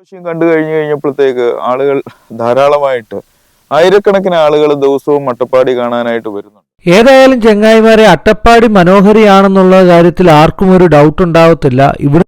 കോശിയും കണ്ടു കഴിഞ്ഞു കഴിഞ്ഞപ്പോഴത്തേക്ക് ആളുകൾ ധാരാളമായിട്ട് ആയിരക്കണക്കിന് ആളുകൾ ദിവസവും അട്ടപ്പാടി കാണാനായിട്ട് വരുന്നുണ്ട്. ഏതായാലും ചെങ്ങായിമാരെ അട്ടപ്പാടി മനോഹരിയാണെന്നുള്ള കാര്യത്തിൽ ആർക്കും ഒരു ഡൗട്ട് ഉണ്ടാവത്തില്ല. ഇവിടെ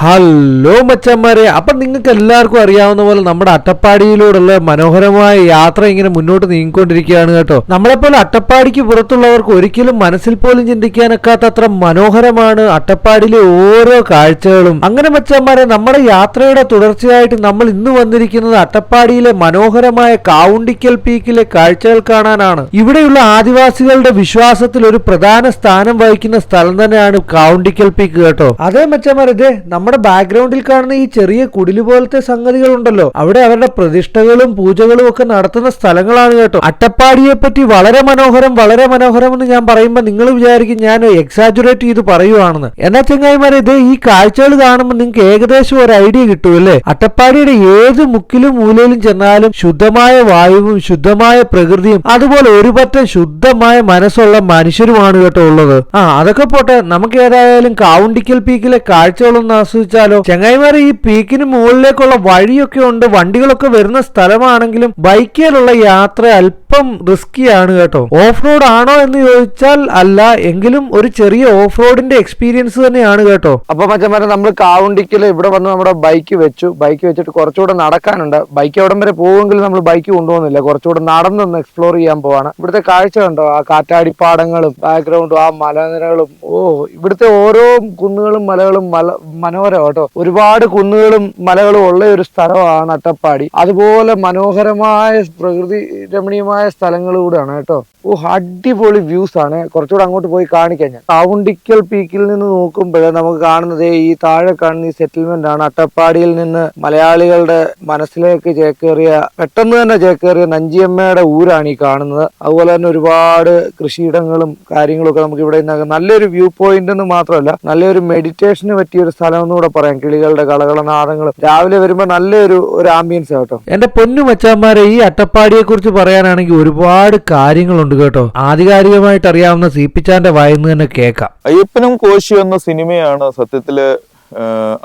ഹലോ മച്ചന്മാരെ അപ്പം നിങ്ങൾക്ക് എല്ലാവർക്കും അറിയാവുന്ന പോലെ നമ്മുടെ അട്ടപ്പാടിയിലൂടെയുള്ള മനോഹരമായ യാത്ര ഇങ്ങനെ മുന്നോട്ട് നീങ്ങിക്കൊണ്ടിരിക്കുകയാണ് കേട്ടോ. നമ്മളെപ്പോലെ അട്ടപ്പാടിക്ക് പുറത്തുള്ളവർക്ക് ഒരിക്കലും മനസ്സിൽ പോലും ചിന്തിക്കാനൊക്കാത്തത്ര മനോഹരമാണ് അട്ടപ്പാടിയിലെ ഓരോ കാഴ്ചകളും. അങ്ങനെ മച്ചന്മാരെ നമ്മുടെ യാത്രയുടെ തുടർച്ചയായിട്ട് നമ്മൾ ഇന്ന് വന്നിരിക്കുന്നത് അട്ടപ്പാടിയിലെ മനോഹരമായ കാവുണ്ടിക്കൽ പീക്കിലെ കാഴ്ചകൾ കാണാനാണ്. ഇവിടെയുള്ള ആദിവാസികളുടെ വിശ്വാസത്തിൽ ഒരു പ്രധാന സ്ഥാനം വഹിക്കുന്ന സ്ഥലം തന്നെയാണ് കാവുണ്ടിക്കൽ പീക്ക് കേട്ടോ. അതേ മച്ചന്മാരെ ഇതേ നമ്മുടെ ബാക്ക്ഗ്രൗണ്ടിൽ കാണുന്ന ഈ ചെറിയ കുടിൽ പോലത്തെ സംഗതികൾ ഉണ്ടല്ലോ അവിടെ അവരുടെ പ്രതിഷ്ഠകളും പൂജകളും ഒക്കെ നടത്തുന്ന സ്ഥലങ്ങളാണ് കേട്ടോ. അട്ടപ്പാടിയെ പറ്റി വളരെ മനോഹരം വളരെ മനോഹരം എന്ന് ഞാൻ പറയുമ്പോൾ നിങ്ങൾ വിചാരിക്കും ഞാൻ എക്സാജുറേറ്റ് ചെയ്ത് പറയുവാണെന്ന്. എന്നാ ചെങ്ങായിമാരെ ഇത് ഈ കാഴ്ചകൾ കാണുമ്പോൾ നിങ്ങൾക്ക് ഏകദേശം ഒരു ഐഡിയ കിട്ടും അല്ലേ? അട്ടപ്പാടിയുടെ ഏത് മുക്കിലും മൂലയിലും ചെന്നാലും ശുദ്ധമായ വായുവും ശുദ്ധമായ പ്രകൃതിയും അതുപോലെ ഒരുപറ്റം ശുദ്ധമായ മനസ്സുള്ള മനുഷ്യരുമാണ് കേട്ടോ ഉള്ളത്. ആ അതൊക്കെ പോട്ടെ നമുക്ക് ഏതായാലും കാവുണ്ടിക്കൽ പീക്കിലെ കാഴ്ചകളൊന്ന് ആസ്വദിച്ചാലോ? ചങ്ങായിമാർ ഈ പീക്കിന് മുകളിലേക്കുള്ള വഴിയൊക്കെ ഉണ്ട്. വണ്ടികളൊക്കെ വരുന്ന സ്ഥലമാണെങ്കിലും ബൈക്കിലുള്ള യാത്ര അല്പം റിസ്കിയാണ് കേട്ടോ. ഓഫ് റോഡ് ആണോ എന്ന് ചോദിച്ചാൽ അല്ല. എങ്കിലും ഒരു ചെറിയ ഓഫ് റോഡിന്റെ എക്സ്പീരിയൻസ് തന്നെയാണ് കേട്ടോ. അപ്പൊ മച്ചന്മാരെ നമ്മൾ കാവുണ്ടിക്കൽ ഇവിടെ വന്ന് നമ്മുടെ ബൈക്ക് വെച്ചു. ബൈക്ക് വെച്ചിട്ട് കുറച്ചുകൂടെ നടക്കാനുണ്ട്. ബൈക്ക് എവിടം വരെ പോകുമെങ്കിൽ നമ്മൾ ബൈക്ക് കൊണ്ടുപോകുന്നില്ല. കുറച്ചുകൂടെ നടന്നൊന്ന് എക്സ്പ്ലോർ ചെയ്യാൻ പോവാണ്. ഇവിടുത്തെ കാഴ്ച കണ്ടോ? ആ കാറ്റാടിപ്പാടങ്ങളും ബാക്ക്ഗ്രൗണ്ടും ആ മലനിരകളും. ഓ ഇവിടുത്തെ ഓരോ കുന്നുകളും മലകളും മല മനോഹരം കേട്ടോ. ഒരുപാട് കുന്നുകളും മലകളും ഉള്ള ഒരു സ്ഥലമാണ് അട്ടപ്പാടി. അതുപോലെ മനോഹരമായ പ്രകൃതി രമണീയമായ സ്ഥലങ്ങൾ കൂടെയാണ് കേട്ടോ. ഓ അടിപൊളി വ്യൂസ് ആണ്. കുറച്ചുകൂടെ അങ്ങോട്ട് പോയി കാണിക്കാൻ ഞാൻ. താവുണ്ടിക്കൽ പീക്കിൽ നിന്ന് നോക്കുമ്പോൾ നമുക്ക് കാണുന്നത് ഈ താഴെ കാണുന്ന ഈ സെറ്റിൽമെന്റ് ആണ് അട്ടപ്പാടിയിൽ നിന്ന് മലയാളികളുടെ മനസ്സിലേക്ക് ചേക്കേറിയ പെട്ടെന്ന് തന്നെ ചേക്കേറിയ നഞ്ചിയമ്മയുടെ ഊരാണ് ഈ കാണുന്നത്. അതുപോലെ തന്നെ ഒരുപാട് കൃഷിയിടങ്ങളും കാര്യങ്ങളും ഒക്കെ നമുക്ക് ഇവിടെ നല്ലൊരു വ്യൂ പോയിന്റ് എന്ന് മാത്രമല്ല നല്ലൊരു മെഡിറ്റേഷന് പറ്റിയ ഒരു സ്ഥലം എന്നുകൂടെ പറയാം. കിളികളുടെ കളകളനാദങ്ങളും രാവിലെ വരുമ്പോൾ നല്ലൊരു ഒരു ആംബിയൻസ് കേട്ടോ. എന്റെ പൊന്നു മച്ചാന്മാരെ ഈ അട്ടപ്പാടിയെ കുറിച്ച് പറയാനാണെങ്കിൽ ഒരുപാട് കാര്യങ്ങളുണ്ട് കേട്ടോ. ആധികാരികമായിട്ട് അറിയാവുന്ന സി പി ചാന്റെ വായിന്ന് തന്നെ കേൾക്കാം. അയ്യപ്പനും കോശി എന്ന സിനിമയാണ് സത്യത്തിൽ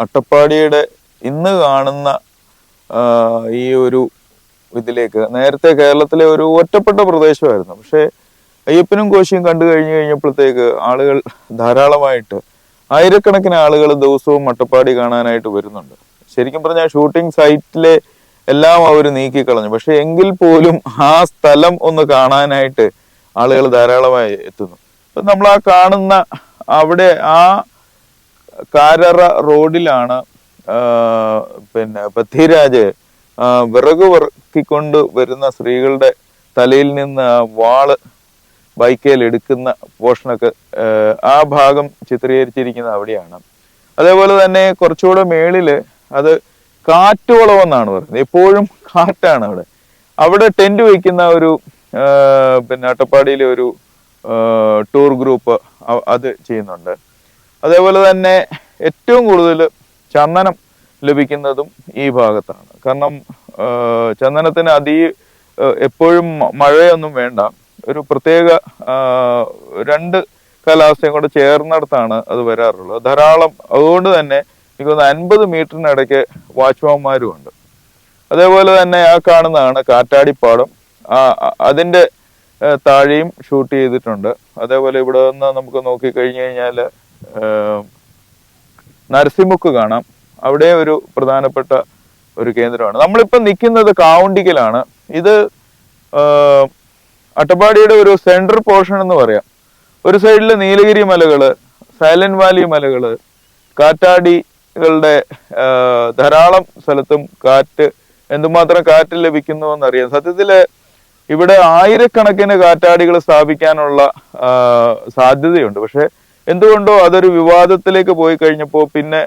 അട്ടപ്പാടിയുടെ ഇന്ന് കാണുന്ന ഈ ഒരു ഇതിലേക്ക്. നേരത്തെ കേരളത്തിലെ ഒരു ഒറ്റപ്പെട്ട പ്രദേശമായിരുന്നു. പക്ഷേ അയ്യപ്പനും കോശിയും കണ്ടു കഴിഞ്ഞു കഴിഞ്ഞപ്പോഴത്തേക്ക് ആളുകൾ ധാരാളമായിട്ട് ആയിരക്കണക്കിന് ആളുകൾ ദിവസവും മട്ടപ്പാടി കാണാനായിട്ട് വരുന്നുണ്ട്. ശരിക്കും പറഞ്ഞാൽ ഷൂട്ടിംഗ് സൈറ്റിലെ എല്ലാം അവർ നീക്കിക്കളഞ്ഞു. പക്ഷെ എങ്കിൽ പോലും ആ സ്ഥലം ഒന്ന് കാണാനായിട്ട് ആളുകൾ ധാരാളമായി എത്തുന്നു. അപ്പം നമ്മൾ ആ കാണുന്ന അവിടെ ആ കാരറ റോഡിലാണ് പിന്നെ പൃഥ്വിരാജ് വിറക് വറുക്കിക്കൊണ്ട് വരുന്ന സ്ത്രീകളുടെ തലയിൽ നിന്ന് ആ വാൾ ബൈക്കേൽ എടുക്കുന്ന പോർഷനൊക്കെ ആ, ഭാഗം ചിത്രീകരിച്ചിരിക്കുന്നത് അവിടെയാണ്. അതേപോലെ തന്നെ കുറച്ചുകൂടെ മേളിൽ അത് കാറ്റുവളം എന്നാണ് പറയുന്നത്. എപ്പോഴും കാറ്റാണ് അവിടെ. അവിടെ ടെന്റ് വയ്ക്കുന്ന ഒരു പിന്നെ അട്ടപ്പാടിയിലെ ഒരു ടൂർ ഗ്രൂപ്പ് അത് ചെയ്യുന്നുണ്ട്. അതേപോലെ തന്നെ ഏറ്റവും കൂടുതൽ ചന്ദനം ലഭിക്കുന്നതും ഈ ഭാഗത്താണ്. കാരണം ചന്ദനത്തിന് അതീ എപ്പോഴും മഴയൊന്നും വേണ്ട. ഒരു പ്രത്യേക രണ്ട് കാലാവസ്ഥയും കൂടെ ചേർന്നിടത്താണ് അത് വരാറുള്ളത്. ധാരാളം അതുകൊണ്ട് തന്നെ എനിക്ക് തോന്നുന്നു അൻപത് മീറ്ററിനിടയ്ക്ക് വാച്ച്മാന്മാരും ഉണ്ട്. അതേപോലെ തന്നെ ആ കാണുന്നതാണ് കാറ്റാടിപ്പാടം. ആ അ- അതിന്റെ ഏ, താഴെയും ഷൂട്ട് ചെയ്തിട്ടുണ്ട്. അതേപോലെ ഇവിടെ നിന്ന് നമുക്ക് നോക്കിക്കഴിഞ്ഞു കഴിഞ്ഞാൽ നരസിമുക്ക് കാണാം. അവിടെ ഒരു പ്രധാനപ്പെട്ട ഒരു കേന്ദ്രമാണ്. നമ്മളിപ്പോൾ നിൽക്കുന്നത് കാവുണ്ടിക്കലാണ്. ഇത് അട്ടപ്പാടിയുടെ ഒരു സെൻട്രൽ പോർഷൻ എന്ന് പറയാം. ഒരു സൈഡിൽ നീലഗിരി മലകൾ സൈലന്റ് വാലി മലകൾ കാറ്റാടികളുടെ ധാരാളം സ്ഥലത്തും കാറ്റ് എന്തുമാത്രം കാറ്റ് ലഭിക്കുന്നു എന്നറിയാം. സത്യത്തിൽ ഇവിടെ ആയിരക്കണക്കിന് കാറ്റാടികൾ സ്ഥാപിക്കാനുള്ള സാധ്യതയുണ്ട്. പക്ഷെ എന്തുകൊണ്ടോ അതൊരു വിവാദത്തിലേക്ക് പോയി കഴിഞ്ഞപ്പോൾ പിന്നെ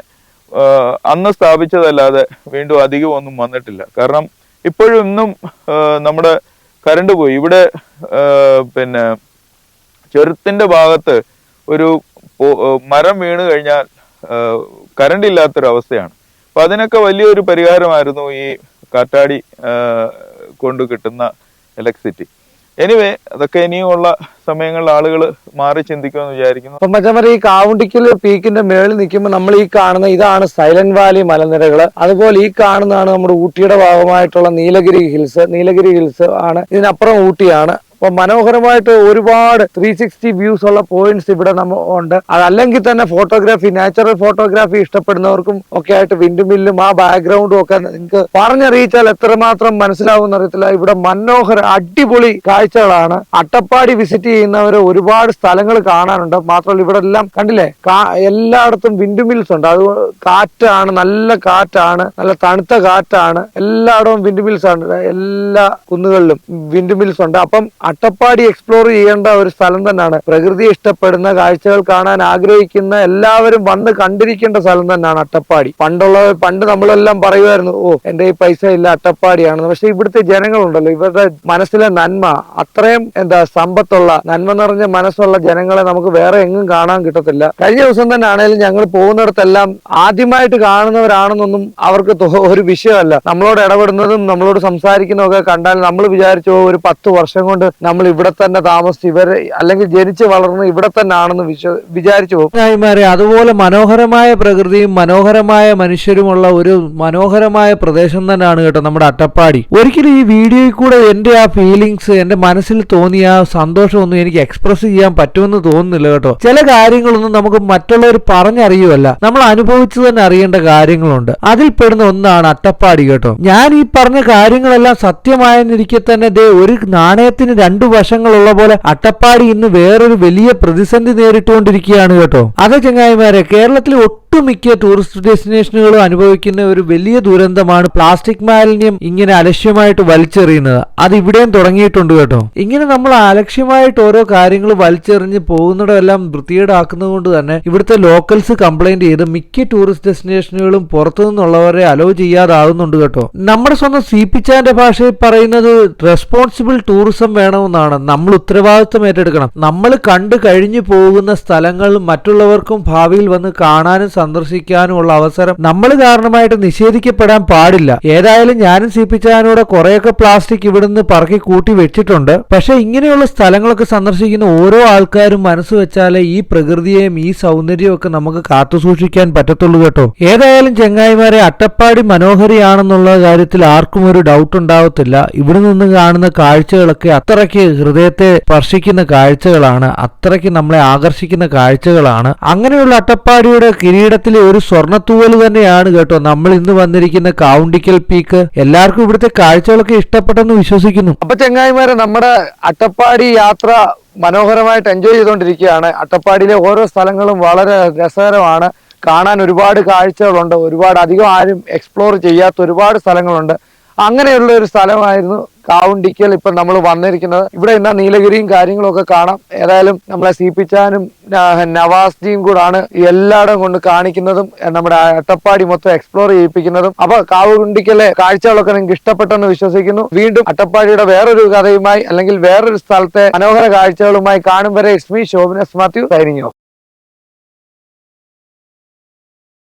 അന്ന് സ്ഥാപിച്ചതല്ലാതെ വീണ്ടും അധികം ഒന്നും വന്നിട്ടില്ല. കാരണം ഇപ്പോഴും ഇന്നും നമ്മുടെ കറണ്ട് പോയി. ഇവിടെ പിന്നെ ചെറുത്തിന്റെ ഭാഗത്ത് ഒരു മരം വീണ് കഴിഞ്ഞാൽ കരണ്ട് കറണ്ട് ഇല്ലാത്തൊരു അവസ്ഥയാണ് അപ്പൊ അതിനൊക്കെ വലിയൊരു പരിഹാരമായിരുന്നു ഈ കാറ്റാടി കൊണ്ട് കിട്ടുന്ന ഇലക്ട്രിസിറ്റി എനിവേ അതൊക്കെ ഇനിയുമുള്ള സമയങ്ങളിൽ ആളുകൾ മാറി ചിന്തിക്കുമെന്ന് വിചാരിക്കുന്നു. അപ്പൊ മച്ചമര ഈ കാവുണ്ടിക്കൽ പീക്കിന്റെ മേളിൽ നിൽക്കുമ്പോൾ നമ്മൾ ഈ കാണുന്ന ഇതാണ് സൈലന്റ് വാലി മലനിരകൾ അതുപോലെ ഈ കാണുന്നതാണ് നമ്മുടെ ഊട്ടിയുടെ ഭാഗമായിട്ടുള്ള നീലഗിരി ഹിൽസ് നീലഗിരി ഹിൽസ് ആണ്. ഇതിനപ്പുറം ഊട്ടിയാണ്. അപ്പൊ മനോഹരമായിട്ട് ഒരുപാട് ത്രീ സിക്സ്റ്റി വ്യൂസ് ഉള്ള പോയിന്റ്സ് ഇവിടെ നമ്മ ഉണ്ട്. അതല്ലെങ്കിൽ തന്നെ ഫോട്ടോഗ്രാഫി നാച്ചുറൽ ഫോട്ടോഗ്രാഫി ഇഷ്ടപ്പെടുന്നവർക്കും ഒക്കെ ആയിട്ട് വിൻഡുമില്ലും ആ ബാക്ക്ഗ്രൗണ്ടും ഒക്കെ നിങ്ങൾക്ക് പറഞ്ഞറിയിച്ചാൽ എത്രമാത്രം മനസ്സിലാവും അറിയത്തില്ല. ഇവിടെ മനോഹര അടിപൊളി കാഴ്ചകളാണ്. അട്ടപ്പാടി വിസിറ്റ് ചെയ്യുന്നവർ ഒരുപാട് സ്ഥലങ്ങൾ കാണാനുണ്ട്. മാത്രമല്ല ഇവിടെ എല്ലാം കണ്ടില്ലേ എല്ലായിടത്തും വിൻഡ് മിൽസ് ഉണ്ട്. അത് കാറ്റാണ് നല്ല കാറ്റാണ് നല്ല തണുത്ത കാറ്റാണ്. എല്ലായിടവും വിൻഡ് മിൽസ് ആണ്. എല്ലാ കുന്നുകളിലും വിൻഡ് മിൽസ് ഉണ്ട്. അപ്പം അട്ടപ്പാടി എക്സ്പ്ലോർ ചെയ്യേണ്ട ഒരു സ്ഥലം തന്നെയാണ്. പ്രകൃതി ഇഷ്ടപ്പെടുന്ന കാഴ്ചകൾ കാണാൻ ആഗ്രഹിക്കുന്ന എല്ലാവരും വന്ന് കണ്ടിരിക്കേണ്ട സ്ഥലം തന്നെയാണ് അട്ടപ്പാടി. പണ്ടുള്ള പണ്ട് നമ്മളെല്ലാം പറയുമായിരുന്നു ഓ എന്റെ ഈ പൈസ ഇല്ല അട്ടപ്പാടിയാണ് പക്ഷെ ഇവിടുത്തെ ജനങ്ങളുണ്ടല്ലോ ഇവരുടെ മനസ്സിലെ നന്മ അത്രയും എന്താ സമ്പത്തുള്ള നന്മ നിറഞ്ഞ മനസ്സുള്ള ജനങ്ങളെ നമുക്ക് വേറെ എങ്ങും കാണാൻ കിട്ടത്തില്ല. കഴിഞ്ഞ ദിവസം തന്നെ ആണെങ്കിലും ഞങ്ങൾ പോകുന്നിടത്തെല്ലാം ആദ്യമായിട്ട് കാണുന്നവരാണെന്നൊന്നും അവർക്ക് ഒരു വിഷയമല്ല. നമ്മളോട് ഇടപെടുന്നതും നമ്മളോട് സംസാരിക്കുന്നതും ഒക്കെ കണ്ടാൽ നമ്മൾ വിചാരിച്ചു ഒരു പത്ത് വർഷം കൊണ്ട് നമ്മൾ ഇവിടെ തന്നെ താമസിച്ച് ഇവർ അല്ലെങ്കിൽ ജനിച്ച് വളർന്ന് ഇവിടെ തന്നെ ആണെന്ന് വിചാരിച്ചു പോകും. അതുപോലെ മനോഹരമായ പ്രകൃതിയും മനോഹരമായ മനുഷ്യരുമുള്ള ഒരു മനോഹരമായ പ്രദേശം തന്നെയാണ് കേട്ടോ നമ്മുടെ അട്ടപ്പാടി. ഒരിക്കലും ഈ വീഡിയോയിൽ കൂടെ എന്റെ ആ ഫീലിങ്സ് എന്റെ മനസ്സിൽ തോന്നിയ ആ സന്തോഷമൊന്നും എനിക്ക് എക്സ്പ്രസ് ചെയ്യാൻ പറ്റുമെന്ന് തോന്നുന്നില്ല കേട്ടോ. ചില കാര്യങ്ങളൊന്നും നമുക്ക് മറ്റുള്ളവർ പറഞ്ഞറിയുമല്ല നമ്മൾ അനുഭവിച്ചു തന്നെ അറിയേണ്ട കാര്യങ്ങളുണ്ട്. അതിൽ പെടുന്ന ഒന്നാണ് അട്ടപ്പാടി കേട്ടോ. ഞാൻ ഈ പറഞ്ഞ കാര്യങ്ങളെല്ലാം സത്യമായെന്നിരിക്കെ തന്നെ ദേ ഒരു നാണയത്തിന് രണ്ടു വശങ്ങളുള്ള പോലെ അട്ടപ്പാടി ഇന്ന് വേറൊരു വലിയ പ്രതിസന്ധി നേരിട്ടുകൊണ്ടിരിക്കുകയാണ് കേട്ടോ. അതെ ചങ്ങായിമാരെ കേരളത്തിൽ ഒട്ടുമിക്ക ടൂറിസ്റ്റ് ഡെസ്റ്റിനേഷനുകളും അനുഭവിക്കുന്ന ഒരു വലിയ ദുരന്തമാണ് പ്ലാസ്റ്റിക് മാലിന്യം ഇങ്ങനെ അലക്ഷ്യമായിട്ട് വലിച്ചെറിയുന്നത്. അത് ഇവിടെയും തുടങ്ങിയിട്ടുണ്ട് കേട്ടോ. ഇങ്ങനെ നമ്മൾ അലക്ഷ്യമായിട്ട് ഓരോ കാര്യങ്ങൾ വലിച്ചെറിഞ്ഞ് പോകുന്നിടമെല്ലാം വൃത്തിയേടാക്കുന്നത് കൊണ്ട് തന്നെ ഇവിടുത്തെ ലോക്കൽസ് കംപ്ലൈന്റ് ചെയ്ത് മിക്ക ടൂറിസ്റ്റ് ഡെസ്റ്റിനേഷനുകളും പുറത്തു നിന്നുള്ളവരെ അലോ ചെയ്യാതാകുന്നുണ്ട് കേട്ടോ. നമ്മുടെ സ്വന്തം സി പിച്ചാന്റെ ഭാഷയിൽ പറയുന്നത് റെസ്പോൺസിബിൾ ടൂറിസം വേണമെന്നാണ് നമ്മൾ ഉത്തരവാദിത്വം ഏറ്റെടുക്കണം. നമ്മൾ കണ്ടു കഴിഞ്ഞു പോകുന്ന സ്ഥലങ്ങൾ മറ്റുള്ളവർക്കും ഭാവിയിൽ വന്ന് കാണാനും സന്ദർശിക്കാനും ഉള്ള അവസരം നമ്മൾ കാരണമായിട്ട് നിഷേധിക്കപ്പെടാൻ പാടില്ല. ഏതായാലും ഞാനും സി പിച്ചാനോടെ കുറെയൊക്കെ പ്ലാസ്റ്റിക് ഇവിടുന്ന് പറക്കി കൂട്ടി വെച്ചിട്ടുണ്ട്. പക്ഷെ ഇങ്ങനെയുള്ള സ്ഥലങ്ങളൊക്കെ സന്ദർശിക്കുന്ന ഓരോ ആൾക്കാരും മനസ്സ് വെച്ചാലേ ഈ പ്രകൃതിയെയും ഈ സൗന്ദര്യവും ഒക്കെ നമുക്ക് കാത്തുസൂക്ഷിക്കാൻ പറ്റത്തുള്ളൂ കേട്ടോ. ഏതായാലും ചെങ്ങായിമാരെ അട്ടപ്പാടി മനോഹരിയാണെന്നുള്ള കാര്യത്തിൽ ആർക്കും ഒരു ഡൗട്ട് ഉണ്ടാവത്തില്ല. ഇവിടെ നിന്ന് കാണുന്ന കാഴ്ചകളൊക്കെ അത്രയ്ക്ക് ഹൃദയത്തെ സ്പർശിക്കുന്ന കാഴ്ചകളാണ് അത്രയ്ക്ക് നമ്മളെ ആകർഷിക്കുന്ന കാഴ്ചകളാണ്. അങ്ങനെയുള്ള അട്ടപ്പാടിയുടെ കിരീടത്തിലെ ഒരു സ്വർണത്തൂവൽ തന്നെയാണ് കേട്ടോ നമ്മൾ ഇന്ന് വന്നിരിക്കുന്ന കൗണ്ടിക്കൽ പീക്ക്. എല്ലാവർക്കും ഇവിടുത്തെ കാഴ്ചകളൊക്കെ ഇഷ്ടപ്പെട്ടെന്ന് വിശ്വസിക്കുന്നു. അപ്പൊ ചെങ്ങായിമാരെ നമ്മുടെ അട്ടപ്പാടി യാത്ര മനോഹരമായിട്ട് എൻജോയ് ചെയ്തുകൊണ്ടിരിക്കുകയാണ്. അട്ടപ്പാടിയിലെ ഓരോ സ്ഥലങ്ങളും വളരെ രസകരമാണ്. കാണാൻ ഒരുപാട് കാഴ്ചകളുണ്ട്. ഒരുപാട് അധികം ആരും എക്സ്പ്ലോർ ചെയ്യാത്ത ഒരുപാട് സ്ഥലങ്ങളുണ്ട്. അങ്ങനെയുള്ള ഒരു സ്ഥലമായിരുന്നു കാവുണ്ടിക്കൽ ഇപ്പൊ നമ്മൾ വന്നിരിക്കുന്നത്. ഇവിടെ എന്നാ നീലഗിരിയും കാര്യങ്ങളൊക്കെ കാണാം. ഏതായാലും നമ്മളെ സി പി ചാനും നവാസ്ജിയും കൂടാണ് എല്ലായിടം കൊണ്ട് കാണിക്കുന്നതും നമ്മുടെ അട്ടപ്പാടി മൊത്തം എക്സ്പ്ലോർ ചെയ്യിപ്പിക്കുന്നതും. അപ്പൊ കാവുണ്ടിക്കലെ കാഴ്ചകളൊക്കെ നിങ്ങൾക്ക് ഇഷ്ടപ്പെട്ടെന്ന് വിശ്വസിക്കുന്നു. വീണ്ടും അട്ടപ്പാടിയുടെ വേറൊരു കഥയുമായി അല്ലെങ്കിൽ വേറൊരു സ്ഥലത്തെ മനോഹര കാഴ്ചകളുമായി കാണും വരെ ഇസ്മി ശോഭനസ് മാത്യു സൈനിങ്